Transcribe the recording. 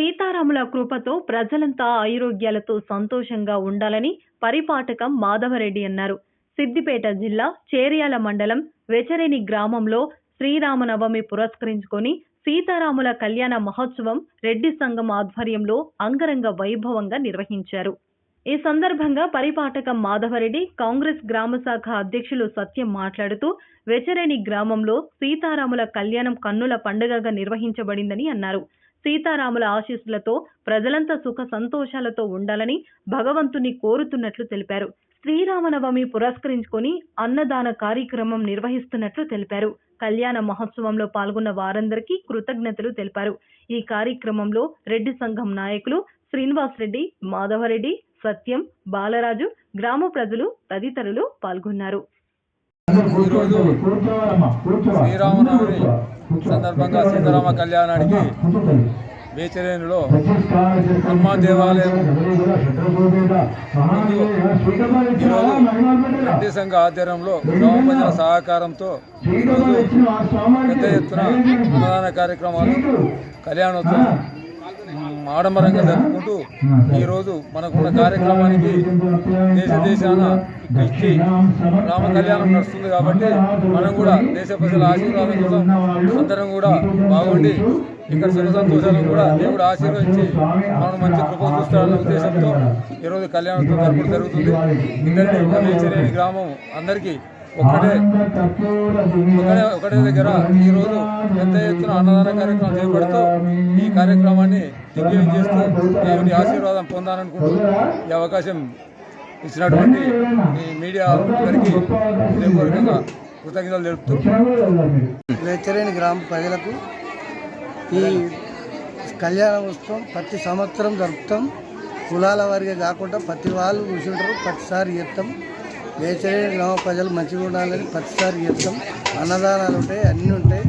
సీతారాముల కృపతో ప్రజలంతా ఆరోగ్యాలతో సంతోషంగా ఉండాలని పరిపాటకం మాధవరెడ్డి అన్నారు. సిద్దిపేట జిల్లా చేర్యాల మండలం వెచరేని గ్రామంలో శ్రీరామనవమి పురస్కరించుకొని సీతారాముల కళ్యాణ మహోత్సవం రెడ్డి సంఘం ఆధ్వర్యంలో అంగరంగ వైభవంగా నిర్వహించారు. ఈ సందర్భంగా పరిపాటకం మాధవరెడ్డి కాంగ్రెస్ గ్రామ శాఖ అధ్యక్షులు సత్యం మాట్లాడుతూ వెచరేని గ్రామంలో సీతారాముల కళ్యాణం కన్నుల పండుగగా నిర్వహించబడిందని అన్నారు. సీతారాముల ఆశీస్సులతో ప్రజలంతా సుఖ సంతోషాలతో ఉండాలని భగవంతుని కోరుతున్నట్లు తెలిపారు. శ్రీరామనవమి పురస్కరించుకొని అన్నదాన కార్యక్రమం నిర్వహిస్తున్నట్లు తెలిపారు. కళ్యాణ మహోత్సవంలో పాల్గొన్న వారందరికీ కృతజ్ఞతలు తెలిపారు. ఈ కార్యక్రమంలో రెడ్డి సంఘం నాయకులు శ్రీనివాస్ రెడ్డి మాధవరెడ్డి సత్యం బాలరాజు గ్రామ ప్రజలు తదితరులు పాల్గొన్నారు. శ్రీరామనవమి. సందర్భంగా సీతారామ కళ్యాణానికి వేచరేణిలో హనుమాన్ దేవాలయం ఈరోజు రెడ్డి సంఘ ఆధ్వర్యంలో గ్రామ ప్రజల సహకారంతో ఈరోజు పెద్ద ఎత్తున అన్నదాన కార్యక్రమాలు కళ్యాణోత్సవం ఆడంబరంగా జరుపుకుంటూ ఈరోజు మనకున్న కార్యక్రమానికి దేశ దేశాన ఇచ్చి రామ కళ్యాణం నడుస్తుంది కాబట్టి మనం కూడా దేశ ప్రజల ఆశీర్వాదం కోసం అందరం కూడా బాగుండి ఇక్కడ సుఖ సంతోషాలను కూడా దేవుడు ఆశీర్వదించి మనం మంచి కృప చూస్తాడన్న ఉద్దేశంతో ఈరోజు కళ్యాణోత్సవం జరుగుతుంది. ఇద్దరిని గ్రామం అందరికీ ఒక్కటే ఒకటే ఒకటే దగ్గర ఈరోజు పెద్ద ఎత్తున అన్నదాన కార్యక్రమం చేపడుతూ ఈ కార్యక్రమాన్ని దిగ్విజయం చేస్తూ దేవుని ఆశీర్వాదం పొందాలనుకుంటూ ఈ అవకాశం ఇచ్చినటువంటి ఈ మీడియా అందరికీ హృదయపూర్వకంగా కృతజ్ఞతలు తెలుపుతూ వెచ్చరేని గ్రామ ప్రజలకు ఈ కళ్యాణ ఉత్సవం ప్రతి సంవత్సరం జరుపుతాం. కులాల వారిగా కాకుండా ప్రతి వాళ్ళు కూర్చుంటారు ప్రతిసారి చేస్తాం. వేసే గ్రామ ప్రజలు మంచిగా ఉండాలని ప్రతిసారి చెప్తాం. అన్నదానాలు ఉంటాయి అన్నీ ఉంటాయి.